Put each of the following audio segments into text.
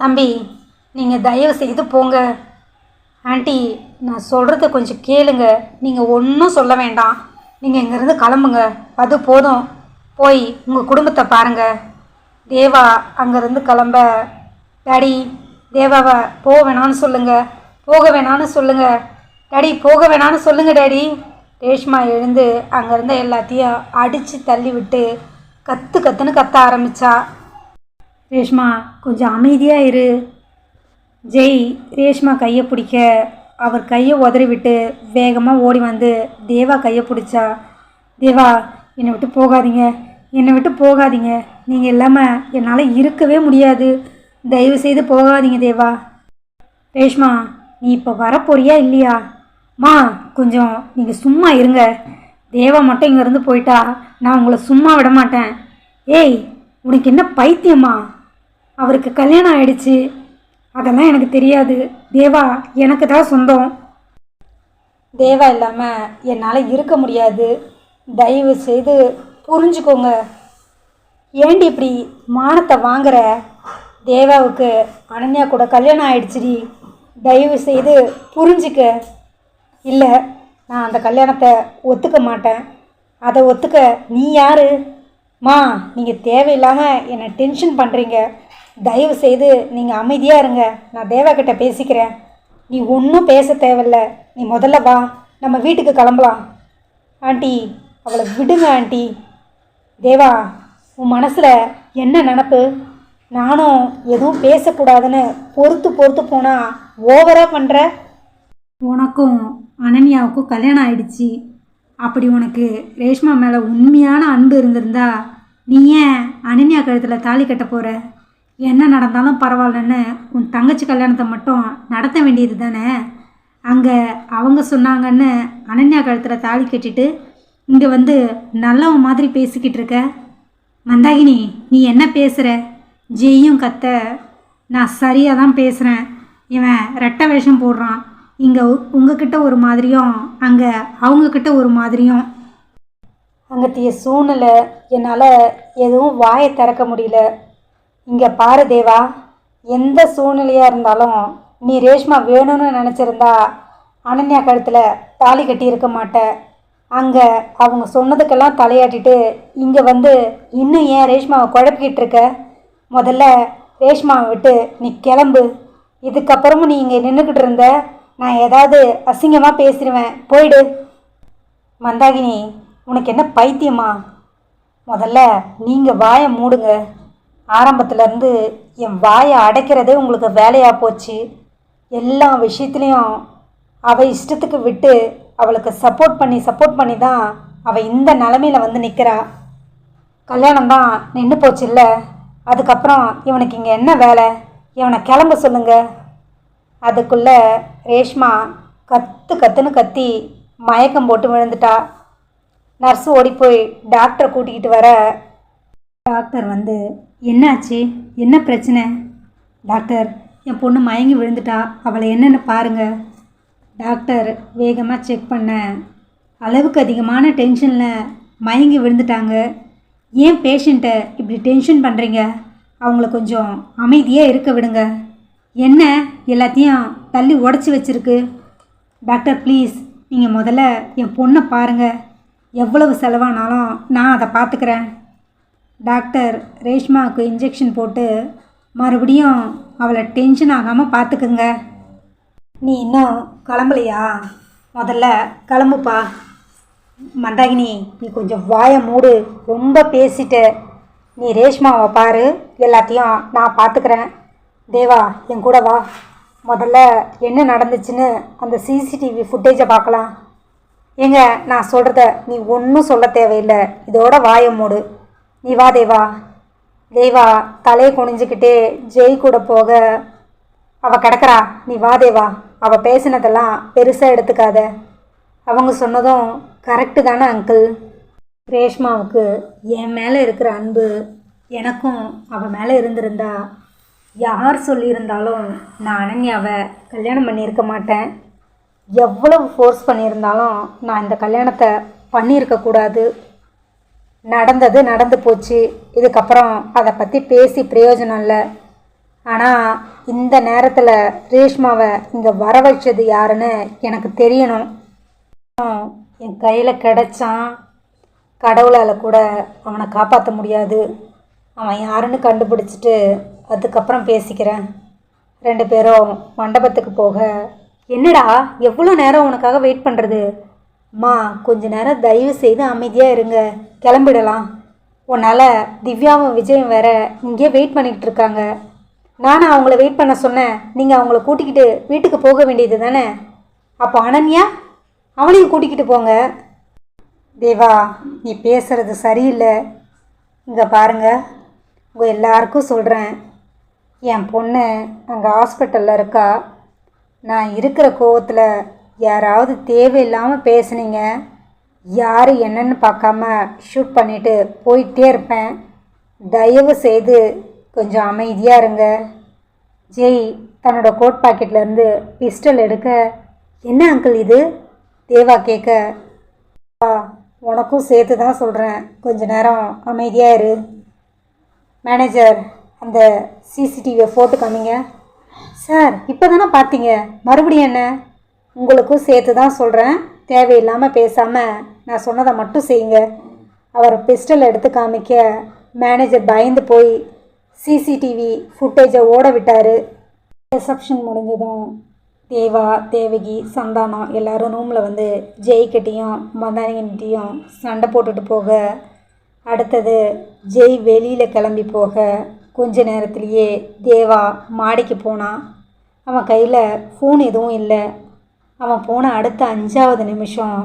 தம்பி நீங்கள் தயவு செய்து போங்க. ஆண்டி நான் சொல்கிறத கொஞ்சம் கேளுங்க. நீங்கள் ஒன்றும் சொல்ல வேண்டாம். நீங்கள் இங்கேருந்து கிளம்புங்க. அது போதும். போய் உங்கள் குடும்பத்தை பாருங்க. தேவா அங்கேருந்து கிளம்ப. டாடி தேவாவை போக வேணான்னு சொல்லுங்கள் போக வேணான்னு சொல்லுங்கள் டாடி போக வேணான்னு சொல்லுங்கள் டாடி. ரேஷ்மா எழுந்து அங்கேருந்து எல்லாத்தையும் அடித்து தள்ளி விட்டு கத்து கத்துன்னு கத்த ஆரம்பித்தா ரேஷ்மா கொஞ்சம் அமைதியாக இரு. ஜெய் ரேஷ்மா கையை பிடிக்க. அவர் கையை உதறி விட்டு வேகமாக ஓடி வந்து தேவா கையை பிடிச்சா. தேவா என்னை விட்டு போகாதீங்க. என்னை விட்டு போகாதீங்க. நீங்கள் இல்லாமல் என்னால் இருக்கவே முடியாது. தயவு செய்து போகாதீங்க தேவா. ரேஷ்மா நீ இப்போ வரப்போறியா இல்லையா? மா கொஞ்சம் நீங்கள் சும்மா இருங்க. தேவா மட்டும் இங்கேருந்து போயிட்டா நான் உங்களை சும்மா விட மாட்டேன். ஏய் உனக்கு என்ன பைத்தியமா? அவருக்கு கல்யாணம் ஆயிடுச்சு. அதெல்லாம் எனக்கு தெரியாது. தேவா எனக்கு தான் சொந்தம். தேவா இல்லாமல் என்னால் இருக்க முடியாது. தயவு செய்து புரிஞ்சுக்கோங்க. ஏண்டி இப்படி மானத்தை வாங்குற? தேவாவுக்கு அனன்யா கூட கல்யாணம் ஆயிடுச்சுடி. தயவு செய்து புரிஞ்சுக்க. இல்லை நான் அந்த கல்யாணத்தை ஒத்துக்க மாட்டேன். அதை ஒத்துக்க நீ யாரு? மா நீங்கள் தேவையில்லாமல் என்னை டென்ஷன் பண்ணுறீங்க தயவு செய்து நீங்கள் அமைதியாக இருங்க. நான் தேவா பேசிக்கிறேன். நீ ஒன்றும் பேச தேவையில்ல. நீ முதல்ல வா. நம்ம வீட்டுக்கு கிளம்பலாம். ஆண்டி அவளை விடுங்க ஆண்டி. தேவா உன் மனசில் என்ன நினப்பு? நானும் எதுவும் பேசக்கூடாதுன்னு பொறுத்து பொறுத்து போனால் ஓவராக பண்ணுற உனக்கும் அனன்யாவுக்கும் கல்யாணம் ஆயிடுச்சு. அப்படி உனக்கு ரேஷ்மா மேலே உண்மையான அன்பு இருந்திருந்தா நீ ஏன் அனன்யா கழுத்தில் தாலி கட்ட போகிற என்ன நடந்தாலும் பரவாயில்லன்னு உன் தங்கச்சி கல்யாணத்தை மட்டும் நடத்த வேண்டியது தானே? அங்கே அவங்க சொன்னாங்கன்னு அனன்யா கழுத்தில் தாலி கட்டிட்டு இங்கே வந்து நல்லவன் மாதிரி பேசிக்கிட்டு இருக்க. மந்தாகினி நீ என்ன பேசுகிற ஜெய்யும் கத்த. நான் சரியாக தான் பேசுகிறேன் இவன் ரெட்டை வேஷம் போடுறான். இங்கே உங்ககிட்ட ஒரு மாதிரியும் அங்கே அவங்கக்கிட்ட ஒரு மாதிரியும். அங்கத்திய சூழ்நிலை என்னால் எதுவும் வாயை திறக்க முடியல. இங்கே பாரு தேவா எந்த சூழ்நிலையாக இருந்தாலும் நீ ரேஷ்மா வேணும்னு நினச்சிருந்தா அனன்யா கழுத்தில் தாலி கட்டியிருக்க மாட்டேன் மாட்ட. அங்கே அவங்க சொன்னதுக்கெல்லாம் தலையாட்டிட்டு இங்கே வந்து இன்னும் ஏன் ரேஷ்மாவை குழப்பிக்கிட்டு இருக்க? முதல்ல ரேஷ்மாவை விட்டு நீ கிளம்பு. இதுக்கப்புறமும் நீ இங்கே நின்றுக்கிட்டு இருந்த நான் ஏதாவது அசிங்கமாக பேசிடுவேன் போயிடு. மந்தாகினி உனக்கு என்ன பைத்தியமா? முதல்ல நீங்கள் வாயை மூடுங்க. ஆரம்பத்துலேருந்து என் வாயை அடைக்கிறதே உங்களுக்கு வேலையாக போச்சு. எல்லா விஷயத்துலேயும் அவள் இஷ்டத்துக்கு விட்டு அவளுக்கு சப்போர்ட் பண்ணி சப்போர்ட் பண்ணி தான் அவள் இந்த நிலமையில வந்து நிற்கிறா கல்யாணம் தான் நின்று போச்சுல்ல. அதுக்கப்புறம் இவனுக்கு இங்கே என்ன வேலை? இவனை கிளம்ப சொல்லுங்க. அதுக்குள்ளே ரேஷ்மா கத்து கத்துன்னு கத்தி மயக்கம் போட்டு விழுந்துட்டா. நர்ஸ் ஓடி போய் டாக்டரை கூட்டிக்கிட்டு வர டாக்டர் வந்து என்னாச்சு? என்ன பிரச்சனை? டாக்டர் என் பொண்ணு மயங்கி விழுந்துட்டா. அவளை என்னென்னு பாருங்கள் டாக்டர் வேகமாக செக் பண்ணேன் அளவுக்கு அதிகமான டென்ஷனில் மயங்கி விழுந்துட்டாங்க. ஏன் பேஷண்ட்டை இப்படி டென்ஷன் பண்ணுறீங்க அவங்கள கொஞ்சம் அமைதியாக இருக்க விடுங்க. என்ன எல்லாத்தையும் தள்ளி உடச்சி வச்சிருக்கு? டாக்டர் ப்ளீஸ் நீங்கள் முதல்ல என் பொண்ணை பாருங்கள் எவ்வளவு செலவானாலும் நான் அதை பார்த்துக்கிறேன். டாக்டர் ரேஷ்மாவுக்கு இன்ஜெக்ஷன் போட்டு மறுபடியும் அவளை டென்ஷன் ஆகாமல் பார்த்துக்குங்க நீ இன்னும் கிளம்பலையா? முதல்ல கிளம்புப்பா. மந்தாகினி நீ கொஞ்சம் வாயை மூடு. ரொம்ப பேசிட்ட நீ ரேஷ்மாவை பாரு. எல்லாத்தையும் நான் பார்த்துக்கிறேன் தேவா என் கூட வா. முதல்ல என்ன நடந்துச்சுன்னு அந்த சிசிடிவி ஃபுட்டேஜை பார்க்கலாம் ஏங்க நான் சொல்கிறத நீ ஒன்றும் சொல்ல தேவையில்லை. இதோட வாயை மூடு. நீ வா தேவா. தேவா தலையை குனிஞ்சுக்கிட்டே ஜெய் கூட போக அவ கிடக்குறா. நீ வா தேவா. அவ பேசினதெல்லாம் பெருசாக எடுத்துக்காத. அவங்க சொன்னதும் கரெக்டு தானே அங்கிள் ரேஷ்மாவுக்கு என் மேலே இருக்கிற அன்பு எனக்கும் அவள் மேலே இருந்திருந்தா யார் சொல்லியிருந்தாலும் நான் அனன்யாவை கல்யாணம் பண்ணியிருக்க மாட்டேன். எவ்வளவு ஃபோர்ஸ் பண்ணியிருந்தாலும் நான் இந்த கல்யாணத்தை பண்ணியிருக்கக்கூடாது நடந்தது நடந்து போச்சு. இதுக்கப்புறம் அதை பற்றி பேசி பிரயோஜனம் இல்லை. ஆனால் இந்த நேரத்தில் ரேஷ்மாவை இங்கே வர வச்சது யாருன்னு எனக்கு தெரியணும். என் கையில் கிடச்சான். கடவுளால் கூட அவனை காப்பாற்ற முடியாது. அவன் யாருன்னு கண்டுபிடிச்சிட்டு அதுக்கப்புறம் பேசிக்கிறேன். ரெண்டு பேரும் மண்டபத்துக்கு போக என்னடா எவ்வளோ நேரம் உனக்காக வெயிட் பண்ணுறது அம்மா கொஞ்ச நேரம் தயவு செய்து அமைதியாக இருங்க. கிளம்பிடலாம். உன்னால் திவ்யாவும் விஜயும் வேற இங்கேயே வெயிட் பண்ணிக்கிட்டு இருக்காங்க. நானும் அவங்கள வெயிட் பண்ண சொன்னேன். நீங்கள் அவங்கள கூட்டிக்கிட்டு வீட்டுக்கு போக வேண்டியது தானே? அப்போ அனன்யா அவளையும் கூட்டிக்கிட்டு போங்க. தேவா நீ பேசுகிறது சரியில்லை. இங்கே பாருங்கள் உங்கள் எல்லாருக்கும் சொல்கிறேன் என் பொண்ணு அங்கே ஹாஸ்பிட்டலில் இருக்கா. நான் இருக்கிற கோவத்தில் யாராவது தேவையில்லாமல் பேசுனீங்க. யார் என்னன்னு பார்க்காம ஷூட் பண்ணிட்டு போயிட்டே இருப்பேன். தயவு செய்து கொஞ்சம் அமைதியாக இருங்க. ஜெய் தன்னோட கோட் பாக்கெட்லேருந்து பிஸ்டல் எடுக்க. என்ன அங்கிள் இது? தேவா கேட்க. "அப்பா, உனக்கும் சேர்த்து தான் சொல்கிறேன் கொஞ்ச நேரம் அமைதியாக இரு. மேனேஜர் அந்த சிசிடிவியை ஃபோட்டோ காமிங்க. சார் இப்போ தானே பார்த்தீங்க. மறுபடியும் என்ன? உங்களுக்கும் சேர்த்து தான் சொல்கிறேன் தேவையில்லாமல் பேசாமல் நான் சொன்னதை மட்டும் செய்யுங்க. அவர் பிஸ்டல் எடுத்து காமிக்க மேனேஜர் பயந்து போய் சிசிடிவி ஃபுட்டேஜை ஓட விட்டார். ரிசப்ஷன் முடிஞ்சதும் தேவா தேவகி சந்தானம் எல்லாரும் ரூமில் வந்து ஜெய்கிட்டையும் மதனிகிட்டையும் சண்டை போட்டுட்டு போக அடுத்தது ஜெய் வெளியில் கிளம்பி போக கொஞ்ச நேரத்துலேயே தேவா மாடிக்கு போனான் அவன் கையில் ஃபோன் எதுவும் இல்லை. அவன் போன அடுத்த அஞ்சாவது நிமிஷம்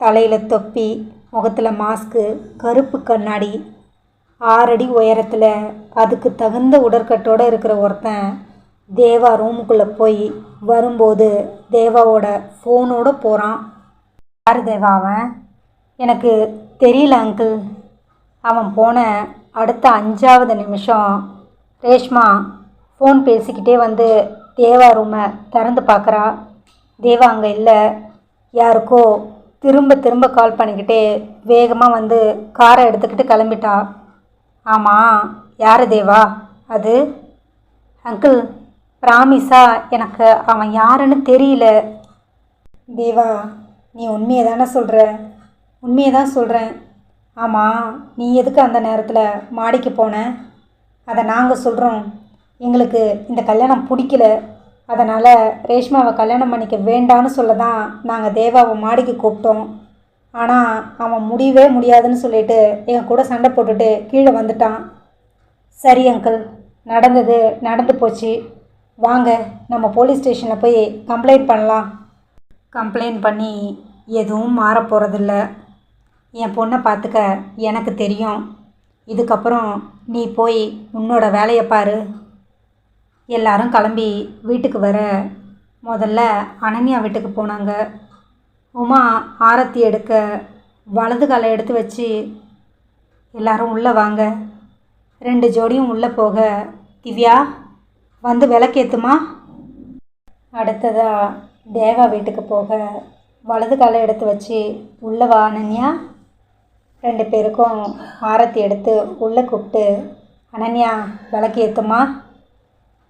தலையில் தொப்பி முகத்தில் மாஸ்க்கு கருப்பு கண்ணாடி ஆறடி உயரத்தில் அதுக்கு தகுந்த உடற்கட்டோடு இருக்கிற ஒருத்தன் தேவா ரூமுக்குள்ளே போய் வரும்போது தேவாவோட ஃபோனோட போகிறான் யார் தேவா அவன்? எனக்கு தெரியல அங்கிள் அவன் போன அடுத்த அஞ்சாவது நிமிஷம் ரேஷ்மா ஃபோன் பேசிக்கிட்டே வந்து தேவா ரூமை திறந்து பார்க்குறா. தேவா அங்கே இல்லை. யாருக்கோ திரும்ப திரும்ப கால் பண்ணிக்கிட்டே வேகமாக வந்து காரை எடுத்துக்கிட்டு கிளம்பிட்டா. ஆமாம் யார் தேவா? அது அங்கிள் ப்ராமிஸா எனக்கு அவன் யாருன்னு தெரியல. தேவா நீ உண்மையை தானே சொல்கிற உண்மையை தான் சொல்கிறேன் ஆமாம் நீ எதுக்கு அந்த நேரத்தில் மாடிக்கு போன? அதை நாங்கள் சொல்கிறோம் எங்களுக்கு இந்த கல்யாணம் பிடிக்கல. அதனால் ரேஷ்மாவை கல்யாணம் பண்ணிக்க வேண்டான்னு சொல்ல தான் நாங்கள் தேவாவை மாடிக்கு கூப்பிட்டோம். ஆனால் அவன் முடியவே முடியாதுன்னு சொல்லிட்டு என் கூட சண்டை போட்டுட்டு கீழே வந்துட்டான். சரி அங்கிள் நடந்தது நடந்து போச்சு. வாங்க நம்ம போலீஸ் ஸ்டேஷனில் போய் கம்ப்ளைண்ட் பண்ணலாம். கம்ப்ளைண்ட் பண்ணி எதுவும் மாற போகிறதில்ல என் பொண்ணை பார்த்துக்க எனக்கு தெரியும். இதுக்கப்புறம் நீ போய் உன்னோட வேலையை பாரு. எல்லாரும் கிளம்பி வீட்டுக்கு வர முதல்ல அனன்யா வீட்டுக்கு போனாங்க. உமா ஆரத்தி எடுக்க வலது காலை எடுத்து வச்சு எல்லாரும் உள்ளே வாங்க. ரெண்டு ஜோடியும் உள்ளே போக திவ்யா வந்து விளக்கேத்துமா? அடுத்ததாக தேவா வீட்டுக்கு போக வலது காலை எடுத்து வச்சு உள்ளே வா அனன்யா. ரெண்டு பேருக்கும் ஆரத்தி எடுத்து உள்ளே கூப்பிட்டு அனன்யா விளக்கேற்றுமா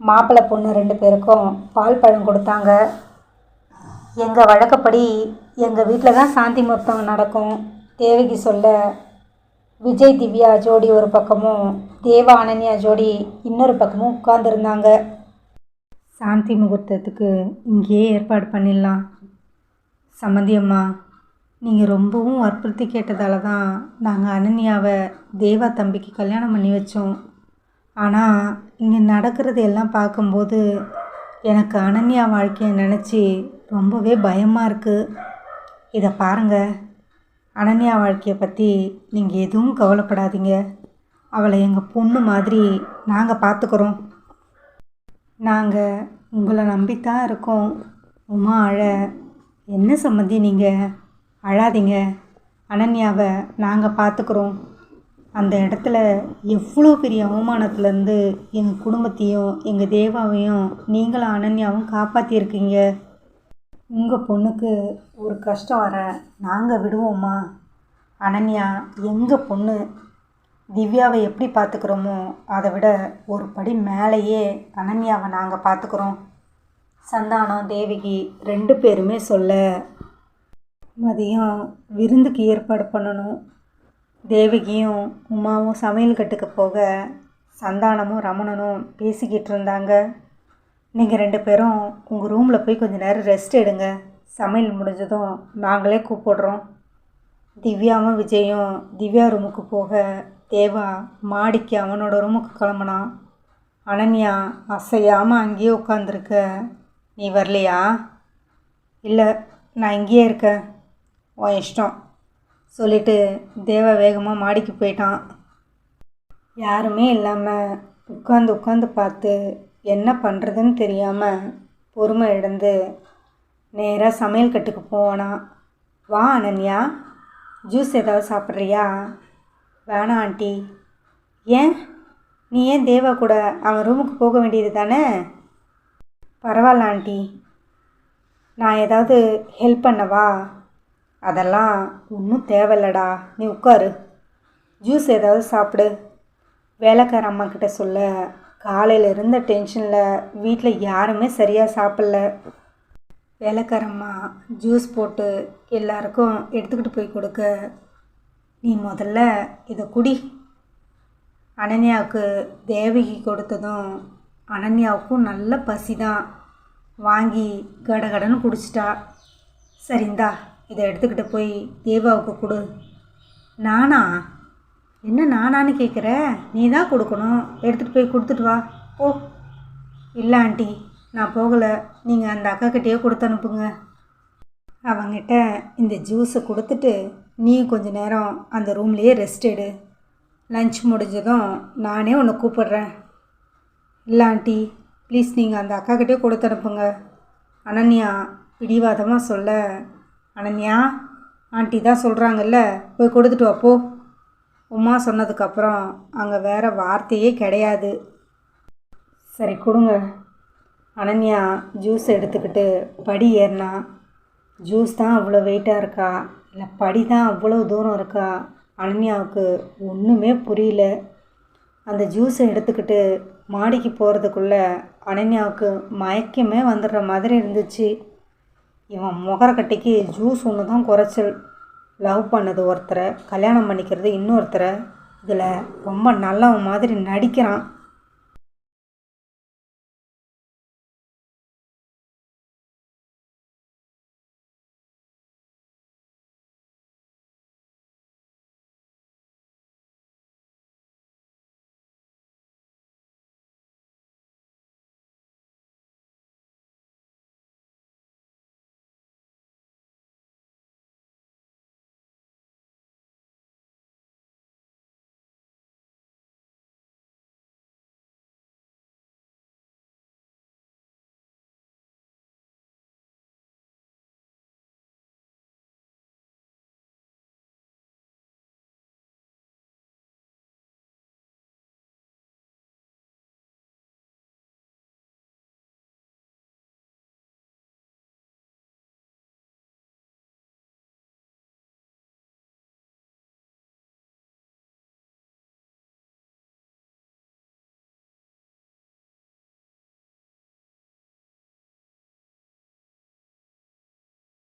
மாப்பிள்ளை பொண்ணு ரெண்டு பேருக்கும் பால் பழம் கொடுத்தாங்க. எங்கள் வழக்கப்படி எங்கள் வீட்டில் தான் சாந்தி முகூர்த்தம் நடக்கும். தேவகி சொல்ல விஜய் திவ்யா ஜோடி ஒரு பக்கமும் தேவா அனன்யா ஜோடி இன்னொரு பக்கமும் உட்காந்துருந்தாங்க சாந்தி முகூர்த்தத்துக்கு இங்கேயே ஏற்பாடு பண்ணிடலாம். சம்மந்தி அம்மா நீங்கள் ரொம்பவும் வற்புறுத்தி கேட்டதால தான் நாங்கள் அனன்யாவை தேவா தம்பிக்கு கல்யாணம் பண்ணி வச்சோம். ஆனால் இங்கே நடக்கிறது எல்லாம் பார்க்கும்போது எனக்கு அனன்யா வாழ்க்கையை நினச்சி ரொம்பவே பயமாக இருக்குது இதை பாருங்கள் அனன்யா வாழ்க்கையை பற்றி நீங்கள் எதுவும் கவலைப்படாதீங்க. அவளை எங்கள் பொண்ணு மாதிரி நாங்கள் பார்த்துக்குறோம் நாங்கள் உங்களை நம்பித்தான் இருக்கோம். உமா அழ என்ன சம்மந்தி நீங்கள் அழாதீங்க. அனன்யாவை நாங்கள் பார்த்துக்குறோம் அந்த இடத்துல எவ்வளோ பெரிய அவமானத்துலேருந்து எங்கள் குடும்பத்தையும் எங்கள் தேவாவையும் நீங்களும் அனன்யாவும் காப்பாற்றியிருக்கீங்க உங்கள் பொண்ணுக்கு ஒரு கஷ்டம் வர நாங்கள் விடுவோமா? அனன்யா எங்கள் பொண்ணு திவ்யாவை எப்படி பார்த்துக்கிறோமோ அதை விட ஒரு படி மேலேயே அனன்யாவை நாங்கள் பார்த்துக்குறோம் சந்தானம் தேவகி ரெண்டு பேருமே சொல்ல மதியம் விருந்துக்கு ஏற்பாடு பண்ணணும். தேவகியும் உமாவும் சமையல் கட்டுக்கு போக சந்தானமும் ரமணனும் பேசிக்கிட்டு இருந்தாங்க. நீங்கள் ரெண்டு பேரும் உங்கள் ரூமில் போய் கொஞ்சம் நேரம் ரெஸ்ட் எடுங்க. சமையல் முடிஞ்சதும் நாங்களே கூப்பிடுறோம். திவ்யாவும் விஜயும் திவ்யா ரூமுக்கு போக தேவா மாடிக்கு அவனோட ரூமுக்கு கிளம்புனான். அனன்யா அசையாமல் அங்கேயே உட்காந்துருக்க நீ வரலையா? இல்லை நான் இங்கேயே இருக்கேன். உன் இஷ்டம். சொல்லிட்டு தேவா வேகமாக மாடிக்கு போயிட்டான். யாருமே இல்லாமல் உட்காந்து உட்காந்து பார்த்து என்ன பண்ணுறதுன்னு தெரியாமல் பொறுமை இழந்து நேராக சமையல் கட்டுக்கு போனான் வா அனன்யா. ஜூஸ் ஏதாவது சாப்பிட்றியா? வேணாம் ஆண்டி. ஏன்? நீ ஏன் தேவா கூட அவன் ரூமுக்கு போக வேண்டியது தானே? பரவாயில்ல ஆண்டி. நான் ஏதாவது ஹெல்ப் பண்ணவா? அதெல்லாம் ஒன்றும் தேவையில்லடா. நீ உட்காரு. ஜூஸ் ஏதாவது சாப்பிடு. வேலைக்கார அம்மாக்கிட்ட சொல்ல காலையில் இருந்த டென்ஷனில் வீட்டில் யாருமே சரியாக சாப்பிடல. வேலைக்காரம்மா ஜூஸ் போட்டு எல்லாருக்கும் எடுத்துக்கிட்டு போய் கொடுக்க. நீ முதல்ல இதை குடி. அனன்யாவுக்கு தேவகி கொடுத்ததும் அனன்யாவுக்கும் நல்ல பசி தான் வாங்கி கடகடன்னு குடிச்சிட்டா. சரிந்தா. இதை எடுத்துக்கிட்டு போய் தேவாவுக்கு கொடு. நானா? என்ன நானான்னு கேட்குற? நீ தான் கொடுக்கணும். எடுத்துகிட்டு போய் கொடுத்துட்டு வா. ஓ இல்லை ஆண்டி நான் போகலை. நீங்கள் அந்த அக்காக்கிட்டேயே கொடுத்து அனுப்புங்க. அவங்கிட்ட இந்த ஜூஸை கொடுத்துட்டு நீ கொஞ்ச நேரம் அந்த ரூம்லேயே ரெஸ்ட் எடு. லஞ்ச் முடிஞ்சதும் நானே உன்னை கூப்பிடுறேன். இல்லை ஆண்டி ப்ளீஸ் நீங்கள் அந்த அக்காக்கிட்டே கொடுத்து அனுப்புங்க. அனன்யா பிடிவாதமாக சொல்ல அனன்யா ஆண்டி தான் சொல்கிறாங்கல்ல போய் கொடுத்துட்டு வாப்போ. உமா சொன்னதுக்கப்புறம் அங்கே வேறு வார்த்தையே கிடையாது. சரி கொடுங்க. அனன்யா ஜூஸ் எடுத்துக்கிட்டு படி ஏறினா ஜூஸ் தான் அவ்வளோ வெயிட்டாக இருக்கா? இல்லை படி தான் அவ்வளோ தூரம் இருக்கா? அனன்யாவுக்கு ஒன்றுமே புரியல. அந்த ஜூஸை எடுத்துக்கிட்டு மாடிக்கு போகிறதுக்குள்ளே அனன்யாவுக்கு மயக்கமே வந்துடுற மாதிரி இருந்துச்சு. இவன் முகரக்கட்டைக்கு ஜூஸ் ஒன்று தான் குறைச்சல். லவ் பண்ணது ஒருத்தரை கல்யாணம் பண்ணிக்கிறது இன்னொருத்தரை. இதில் ரொம்ப நல்லவன் மாதிரி நடிக்கிறான்.